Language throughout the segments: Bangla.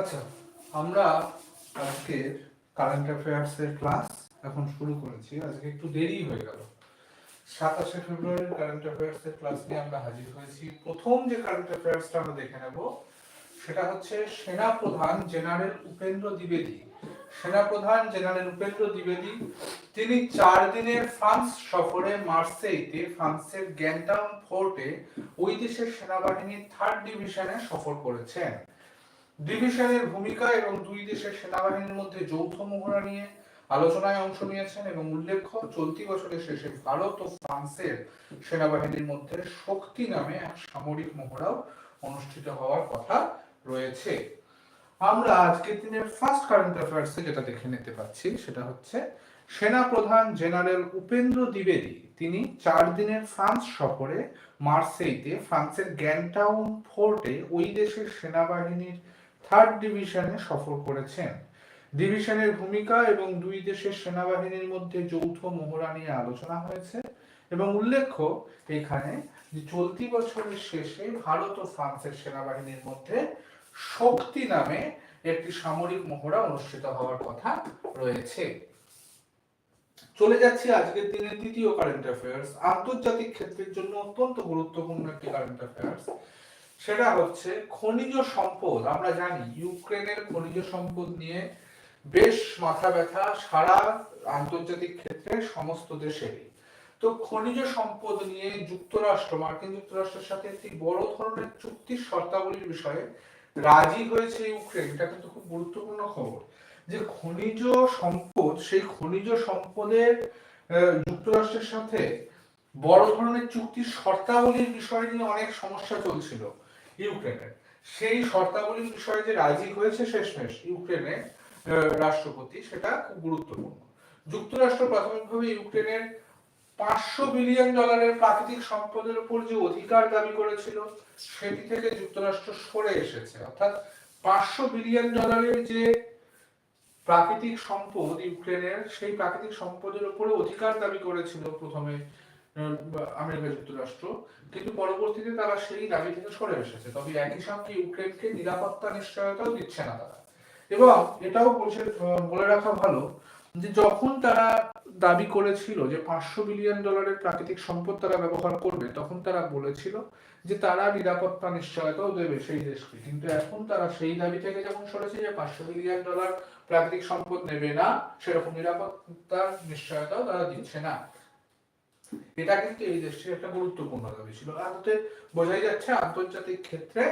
আচ্ছা আমরা আজকে কারেন্ট অ্যাফেয়ার্স এর ক্লাস এখন শুরু করেছি। আজকে একটু দেরি হয়ে গেল। সাতাশে ফেব্রুয়ারি কারেন্ট অ্যাফেয়ার্স এর ক্লাস নিয়ে আমরা হাজির হয়েছি। প্রথম যে কারেন্ট অ্যাফেয়ার্সটা আমরা দেখে নেব, সেটা হচ্ছে সেনা প্রধান জেনারেল উপেন্দ্র দ্বিবেদী। সেনাপ্রধান জেনারেল উপেন্দ্র দ্বিবেদী, তিনি চার দিনের ফ্রান্স সফরে মার্সেইতে, ফ্রান্সের গ্যান্টাউন ফোর্টে ওই দেশের সেনাবাহিনীর থার্ড ডিভিশনে সফর করেছেন। ডিভিশনের ভূমিকা এবং দুই দেশের সেনাবাহিনীর মধ্যে যৌথ মহড়া নিয়ে আলোচনায় অংশ নিয়েছেন এবং উল্লেখ্য, চলতি বছরের শেষে ভারত ও ফ্রান্সের সেনাবাহিনীর মধ্যে শক্তি নামে এক সামরিক মহড়াও অনুষ্ঠিত হওয়ার কথা রয়েছে। আমরা আজকের দিনের ফার্স্ট কারেন্ট অ্যাফেয়ার্সে যেটা দেখে নিতে পাচ্ছি, সেটা হচ্ছে সেনা প্রধান জেনারেল উপেন্দ্র দ্বিবেদী, তিনি চার দিনের ফ্রান্স সফরে মার্সেইতে ফ্রান্সের গ্যান্টাউন ফোর্টে ওই দেশের সেনাবাহিনীর থার্ড ডিভিশনে সফর করেছেন। ডিভিশনের ভূমিকা এবং দুই দেশের সেনাবাহিনীর মধ্যে যৌথ মহড়া নিয়ে আলোচনা হয়েছে এবং উল্লেখ্য এখানে যে চলতি বছরের শেষে ভারত ও ফ্রান্সের সেনাবাহিনীর মধ্যে শক্তি নামে একটি সামরিক মহড়া অনুষ্ঠিত হওয়ার কথা রয়েছে। চলে যাচ্ছি আজকের দিনের দ্বিতীয় কারেন্ট অ্যাফেয়ার্স আন্তর্জাতিক ক্ষেত্রের জন্য অত্যন্ত গুরুত্বপূর্ণ একটি কারেন্ট অ্যাফেয়ার্স সেটা হচ্ছে খনিজ সম্পদ। আমরা জানি ইউক্রেনের খনিজ সম্পদ নিয়ে বেশ মাথা ব্যথা সারা আন্তর্জাতিক ক্ষেত্রে সমস্ত দেশেরই। তো খনিজ সম্পদ নিয়ে যুক্তরাষ্ট্র, মার্কিন যুক্তরাষ্ট্রের সাথে একটি বড় ধরনের চুক্তির শর্তাবলীর বিষয়ে রাজি হয়েছে ইউক্রেন। এটা কিন্তু খুব গুরুত্বপূর্ণ খবর। যে খনিজ সম্পদ, সেই খনিজ সম্পদের যুক্তরাষ্ট্রের সাথে বড় ধরনের চুক্তির শর্তাবলীর বিষয় নিয়ে অনেক সমস্যা চলছিল। ইউক্রেনের। সেই শর্তাবলীর বিষয়ে যে রাজি হয়েছে শেষমেশ ইউক্রেনের রাষ্ট্রপতি, সেটা খুব গুরুত্বপূর্ণ। যুক্তরাষ্ট্র প্রাথমিকভাবে ইউক্রেনের পাঁচশো বিলিয়ন ডলারের প্রাকৃতিক সম্পদের উপর যে অধিকার দাবি করেছিল, সেটি থেকে যুক্তরাষ্ট্র সরে এসেছে। অর্থাৎ পাঁচশো বিলিয়ন ডলারের যে প্রাকৃতিক সম্পদ ইউক্রেনের, সেই প্রাকৃতিক সম্পদের উপরে অধিকার দাবি করেছিল প্রথমে আমেরিকা যুক্তরাষ্ট্র, কিন্তু পরবর্তীতে তারা সেই দাবি থেকে সরে এসেছে। তবে একই সঙ্গে ইউক্রেনকে নিরাপত্তা নিশ্চয়তাও দিচ্ছে না তারা। এবং এটাও বলছে বলে রাখা ভালো যে যখন তারা দাবি করেছিল যে পাঁচশো বিলিয়ন ডলারের প্রাকৃতিক সম্পদ তারা ব্যবহার করবে, তখন তারা বলেছিল যে তারা নিরাপত্তা নিশ্চয়তাও দেবে সেই দেশকে। কিন্তু এখন তারা সেই দাবি থেকে যখন সরেছে যে পাঁচশো বিলিয়ন ডলার প্রাকৃতিক সম্পদ নেবে না, সেরকম নিরাপত্তার নিশ্চয়তাও তারা দিচ্ছে না। এটা কিন্তু এই দেশটির একটা গুরুত্বপূর্ণ দাবি ছিল। আর হতে বোঝাই যাচ্ছে আন্তর্জাতিক ক্ষেত্রে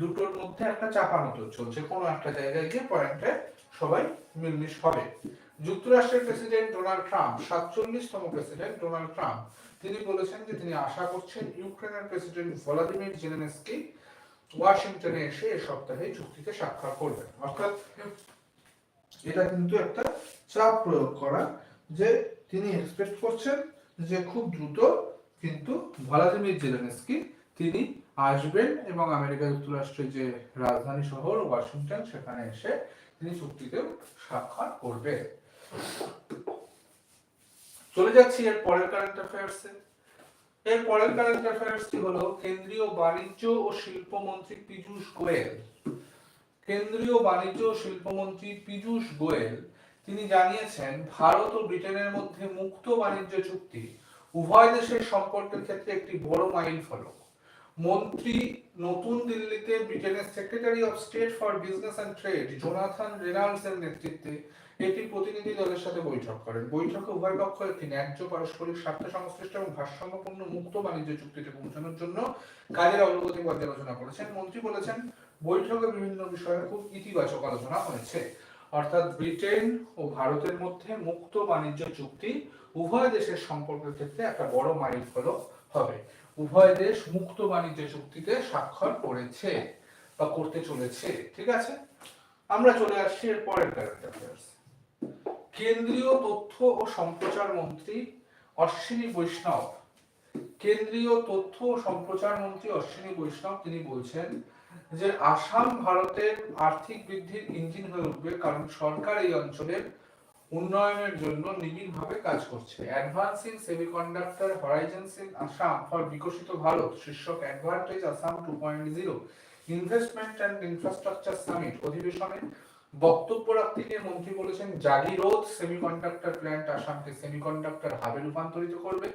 দুটোর মধ্যে একটা চাপানোতর চলছে। কোনো একটা জায়গায় গিয়ে পয়েন্টে সবাই মিলমিশ হবে। যুক্তরাষ্ট্রের প্রেসিডেন্ট ডোনাল্ড ট্রাম্প সাতচল্লিশতম প্রেসিডেন্ট ডোনাল্ড ট্রাম্প তিনি বলেছেন যে তিনি আশা করছেন ইউক্রেনের প্রেসিডেন্ট ভলাদিমির জেলেনস্কি ওয়াশিংটনে এসে এ সপ্তাহে চুক্তিতে স্বাক্ষর করবেন। অর্থাৎ এটা কিন্তু একটা চাপ প্রয়োগ করা যে তিনি এক্সপেক্ট করছেন যে খুব দ্রুত কিন্তু ভলাদিমির জেলেনস্কি, তিনি আসবেন এবং আমেরিকা যুক্তরাষ্ট্রের যে রাজধানী শহর ওয়াশিংটন, সেখানে এসে তিনি চুক্তিতেও স্বাক্ষর করবেন। চলে যাচ্ছি এর পরের কারেন্ট অ্যাফেয়ার্সে এর পরের কারেন্ট অ্যাফেয়ার্সটি হলো কেন্দ্রীয় বাণিজ্য ও শিল্প মন্ত্রী পীযূষ গোয়েল। কেন্দ্রীয় বাণিজ্য ও শিল্পমন্ত্রী পীযূষ গোয়েল তিনি জানিয়েছেন, ভারত ও ব্রিটেনের মধ্যে মুক্ত বাণিজ্য চুক্তি উভয় দেশের সম্পর্কের ক্ষেত্রে একটি বড় মাইল ফলক। মন্ত্রী নতুন দিল্লিতে ব্রিটেনের secretary of state for business and trade Jonathan Reynolds এর নেতৃত্বে একটি প্রতিনিধি দলের সাথে বৈঠক করেন। বৈঠকে উভয় পক্ষ একটি ন্যায্য পারস্পরিক স্বার্থ সংশ্লিষ্ট এবং ভারসাম্যপূর্ণ মুক্ত বাণিজ্য চুক্তিতে পৌঁছানোর জন্য কাজের অগ্রগতি পর্যালোচনা করেছেন। মন্ত্রী বলেছেন, বৈঠকে বিভিন্ন বিষয়ে খুব ইতিবাচক আলোচনা হয়েছে। অর্থাৎ ব্রিটেন ও ভারতের মধ্যে মুক্ত বাণিজ্য চুক্তি উভয় দেশের সম্পর্কের ক্ষেত্রে একটা বড় মাইল ফলক হবে। উভয় দেশ মুক্ত বাণিজ্য চুক্তিতে স্বাক্ষর করেছে বা করতে চলেছে, ঠিক আছে? আমরা চলে আসছি এর পরের অ্যাফেয়ার্স কেন্দ্রীয় তথ্য ও সম্প্রচার মন্ত্রী অশ্বিনী বৈষ্ণব, কেন্দ্রীয় তথ্য ও সম্প্রচার মন্ত্রী অশ্বিনী বৈষ্ণব তিনি বলছেন যে আসাম ভারতের আর্থিক বৃদ্ধির ইঞ্জিন হয়ে উঠবে কারণ সরকার এই অঞ্চলের উন্নয়নের জন্য নিবিড়ভাবে কাজ করছে। Advancing semiconductor horizons in Assam for বিকশিত ভারত, শীর্ষক advantage Assam two point zero investment and infrastructure summit অধিবেশনে বক্তব্য রাখতে গিয়ে মন্ত্রী বলেছেন, জাগিরোদ সেমিকন্ডাক্টর প্ল্যান্ট আসামকে সেমিকন্ডাক্টর হাবে রূপান্তরিত করবে।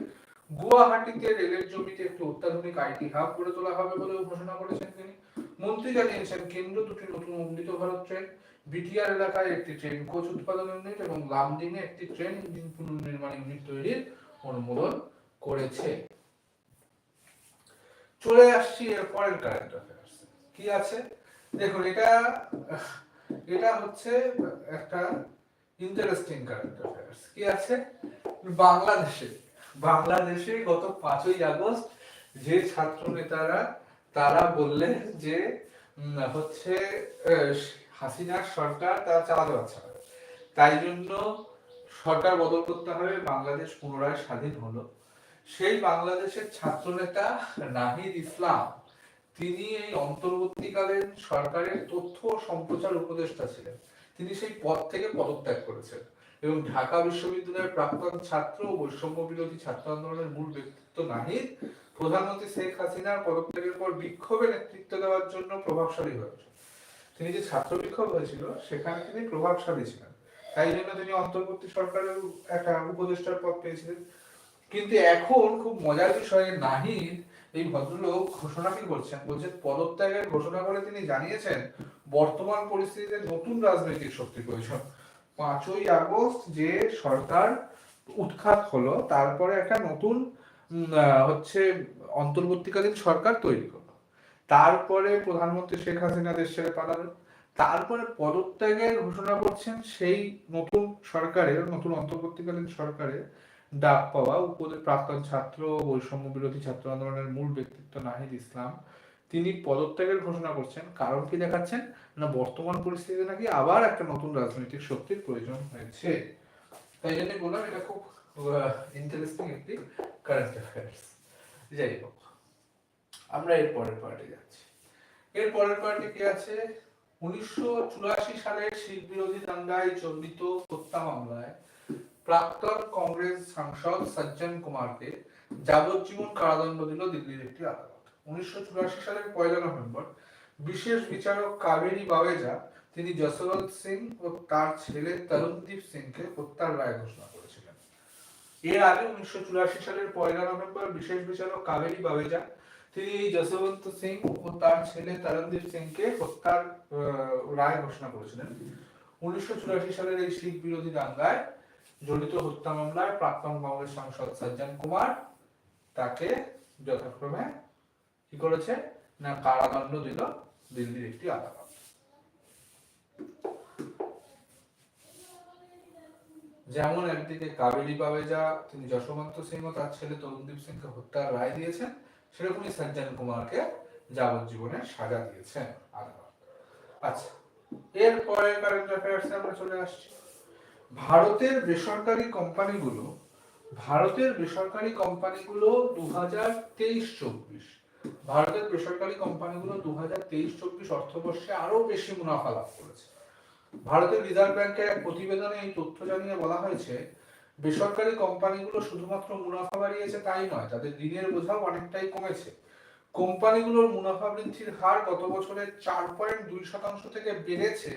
গুয়াহাটিতে রেলের জমিতে একটি অত্যাধুনিক আইটি হাব গড়ে তোলা হবে বলেও ঘোষণা করেছেন তিনি। মন্ত্রী জানিয়েছেন কেন্দ্র দুটি নতুন অমৃত ভারত ট্রেন, বিটিআর এলাকায় একটি ট্রেন, কোচ উৎপাদন ইউনিট এবং লামডিং এ একটি ট্রেন ইঞ্জিন পুনর্নির্মাণ ইউনিট তৈরির অনুমোদন করেছে। চলে আসছি এর পরের কারেন্ট অ্যাফেয়ার্স কি আছে? দেখুন, এটা এটা হচ্ছে একটা ইন্টারেস্টিং কারেন্ট অ্যাফেয়ার্স কি আছে? বাংলাদেশে বাংলাদেশে গত পাঁচই আগস্ট যে ছাত্র নেতারা তারা বললেন যে হচ্ছে হাসিনার সরকার তারা চালাতে পারছে না। তাই জন্য সরকার বদল করতে হবে, বাংলাদেশ পুনরায় স্বাধীন হলো। সেই বাংলাদেশের ছাত্রনেতা নাহিদ ইসলাম, তিনি এই অন্তর্বর্তীকালীন সরকারের তথ্য সম্প্রচার উপদেষ্টা ছিলেন। তিনি সেই পদ থেকে পদত্যাগ করেছেন। এবং ঢাকা বিশ্ববিদ্যালয়ের প্রাক্তন ছাত্র ও বৈষম্য বিরোধী ছাত্র আন্দোলনের মূল ব্যক্তিত্ব নাহিদ। প্রধানমন্ত্রী শেখ হাসিনার পদত্যাগের পর বিক্ষোভে নেতৃত্ব দেওয়ার জন্য প্রভাবশালী হয়েছেন তিনি যে ছাত্র বিক্ষোভ হয়েছিল, সেখানে তিনি প্রভাবশালী ছিলেন। তাই জন্য তিনি অন্তর্বর্তী সরকারের একটা উপদেষ্টার পদ পেয়েছিলেন। কিন্তু এখন খুব মজার বিষয়, নাহিদ এই ভদ্রলোক ঘোষণা কি করছেন। বলছেন পদত্যাগের ঘোষণা করে তিনি জানিয়েছেন, বর্তমান পরিস্থিতিতে নতুন রাজনৈতিক শক্তি প্রয়োজন। পাঁচই আগস্ট যে সরকার উৎখাত হলো, তারপরে একটা নতুন হচ্ছে অন্তর্বর্তীকালীন সরকার তৈরি হলো। তারপরে প্রধানমন্ত্রী শেখ হাসিনা দেশ ছেড়ে পালালেন তারপরে পদত্যাগের ঘোষণা করছেন সেই নতুন সরকারের, নতুন অন্তর্বর্তীকালীন সরকারের ডাক পাওয়া। উপদে প্রাক্তন ছাত্র, বৈষম্য বিরোধী ছাত্র আন্দোলনের মূল ব্যক্তিত্ব নাহিদ ইসলাম। তিনি পদত্যাগের ঘোষণা করছেন। কারণ কি দেখাচ্ছেন? না, বর্তমান পরিস্থিতিতে নাকি আবার একটা নতুন রাজনৈতিক শক্তির প্রয়োজন হয়েছে। তাই জন্য বললাম, এটা খুব ইন্টারেস্টিং একটি কারেন্ট অ্যাফেয়ার্স যাই হোক, আমরা এর পরের পার্টে যাচ্ছি। এর পরের পার্টে কি আছে? উনিশশো চুরাশি সালের শিখ বিরোধী দাঙ্গায় জড়িত হত্যা মামলায় প্রাক্তন কংগ্রেস সাংসদ সজ্জন কুমারকে যাবজ্জীবন কারাদণ্ড দিল দিল্লির একটি আদালত। উনিশশো চুরাশি সালের পয়লা নভেম্বর, বিশেষ বিচারক কাবেরী বাবেজা তিনি যশবন্ত সিং ও তার ছেলে তরুণদীপ সিংকে হত্যার রায় ঘোষণা করেছিলেন। এর আগে উনিশশো চুরাশি সালের পয়লা নভেম্বর, বিশেষ বিচারক কাবেরী বাবেজা তিনি যশবন্ত সিং ও তার ছেলে তরণদীপ সিংকে হত্যার রায় ঘোষণা করেছিলেন। উনিশশো চুরাশি সালের এই শিখ বিরোধী দাঙ্গায় জড়িত হত্যা মামলায় প্রাক্তন কংগ্রেস সাংসদ সজ্জন কুমার তাকে যথাক্রমে কি করেছে? না, কারাদণ্ড দিল, দিল্লির একটি আদালত। যেমন একদিকে কাবেরী বাবেজা তিনি যশবন্ত সিং ও তার ছেলে তরুণদীপ সিংকে হত্যার রায় দিয়েছেন, সেরকমই সজ্জন কুমারকে যাবজ্জীবনের সাজা দিয়েছেন আদালত। আচ্ছা এরপরে কারেন্ট অ্যাফেয়ার্সে আমরা চলে আসছি। ভারতের বেসরকারি কোম্পানিগুলো, ভারতের বেসরকারি কোম্পানিগুলো দু হাজার তেইশ চব্বিশ ভারতের বেসরকারি কোম্পানিগুলো দু হাজার তেইশ, চব্বিশ অর্থবর্ষে আরও বেশি মুনাফা লাভ করেছে। ভারতের রিজার্ভ ব্যাংকের এক প্রতিবেদনে এই তথ্য জানিয়ে বলা হয়েছে, বেসরকারি কোম্পানিগুলো শুধুমাত্র মুনাফা বাড়িয়েছে তাই নয়, তাদের ঋণের বোঝাও অনেকটাই কমেছে। কোম্পানিগুলোর মুনাফা বৃদ্ধির হার গত বছরের চার পয়েন্ট দুই শতাংশ থেকে বেড়েছে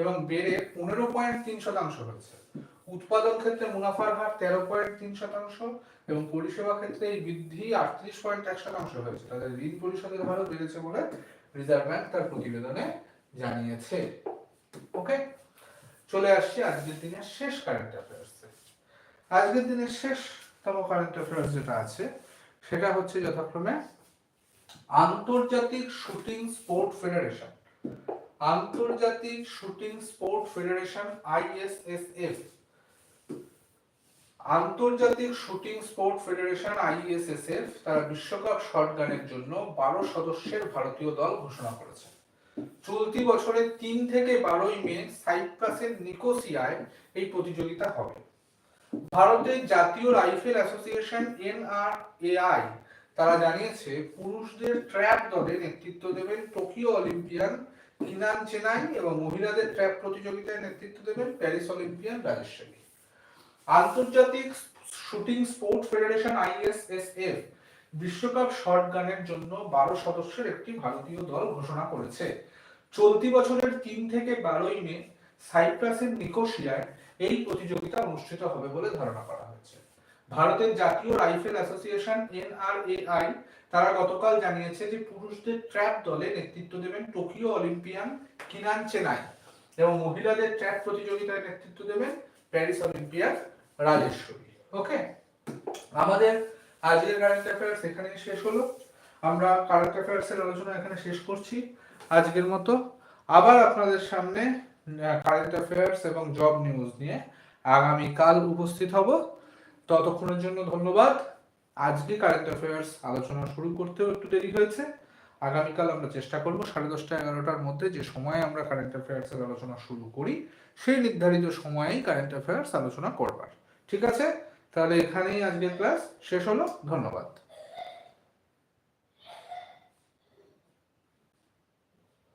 এবং বেড়ে পনেরো পয়েন্ট তিন শতাংশ হয়েছে। উৎপাদন ক্ষেত্রে মুনাফার হার তেরো পয়েন্ট তিন শতাংশ এবং পরিষেবা ক্ষেত্রে এই বৃদ্ধি আটত্রিশ পয়েন্ট এক শতাংশ হয়েছে। তাদের ঋণ পরিশোধের হারও বেড়েছে বলে রিজার্ভ ব্যাংক তার প্রতিবেদনে জানিয়েছে। ওকে? চলে আসছি আজকের দিনের শেষ কারেন্ট অ্যাফেয়ার্স আজকের দিনের শেষতম কারেন্ট অ্যাফেয়ার্স যেটা আছে, সেটা হচ্ছে যথাক্রমে আন্তর্জাতিক শুটিং স্পোর্ট ফেডারেশন। আন্তর্জাতিক শুটিং স্পোর্ট ফেডারেশন আইএসএসএফ আন্তর্জাতিক শুটিং স্পোর্ট ফেডারেশন, আইএসএসএফ, তারা বিশ্বকাপ শটগানের জন্য বারো সদস্যের ভারতীয় দল ঘোষণা করেছে। চলতি বছরের তিন থেকে বারোই মে সাইপ্রাসের নিকোসিয়ায় এই প্রতিযোগিতা হবে। ভারতের জাতীয় রাইফেল অ্যাসোসিয়েশন, এনআরএআই, তারা জানিয়েছে, পুরুষদের ট্র্যাপ দলে নেতৃত্ব দেবেন টোকিও অলিম্পিয়ান কিনান চেনাই এবং মহিলাদের ট্র্যাপ প্রতিযোগিতায় নেতৃত্ব দেবেন প্যারিস অলিম্পিয়ান রাজেশ্বরী আন্তর্জাতিক শুটিং স্পোর্ট ফেডারেশন, আইএসএসএফ, বিশ্বকাপ শর্ট গানের জন্য বারো সদস্যের একটি ভারতীয় দল ঘোষণা করেছে। চলতি বছরের তিন থেকে বারোই মে সাইপ্রাসের নিকোসিয়ায় এই প্রতিযোগিতা অনুষ্ঠিত হবে বলে ধারণা করা হয়েছে। ভারতের জাতীয় রাইফেল অ্যাসোসিয়েশন, এনআরএআই, তারা গতকাল জানিয়েছে যে পুরুষদের ট্র্যাপ দলে নেতৃত্ব দেবেন টোকিও অলিম্পিয়ান কিনান চেনাই এবং মহিলাদের ট্র্যাপ প্রতিযোগিতায় নেতৃত্ব দেবেন প্যারিস অলিম্পিয়ান রাজেশ্বরী। ওকে আমাদের আজকের কারেন্ট অ্যাফেয়ার্স এখানেই শেষ হলো। আমরা কারেন্ট অ্যাফেয়ার্স এর আলোচনা এখানে শেষ করছি। আজকের মতো আবার আপনাদের সামনে কারেন্ট অ্যাফেয়ার্স এবং জব নিউজ নিয়ে আগামীকাল উপস্থিত হব। ততক্ষণের জন্য ধন্যবাদ। আজকে কারেন্ট অ্যাফেয়ার্স আলোচনা শুরু করতেও একটু দেরি হয়েছে। আগামীকাল আমরা চেষ্টা করব সাড়ে দশটা এগারোটার মধ্যে যে সময়ে আমরা কারেন্ট অ্যাফেয়ার্স এর আলোচনা শুরু করি, সেই নির্ধারিত সময়েই কারেন্ট অ্যাফেয়ার্স আলোচনা করবার। ঠিক আছে? তাহলে এখানেই আজকের ক্লাস শেষ হলো। ধন্যবাদ।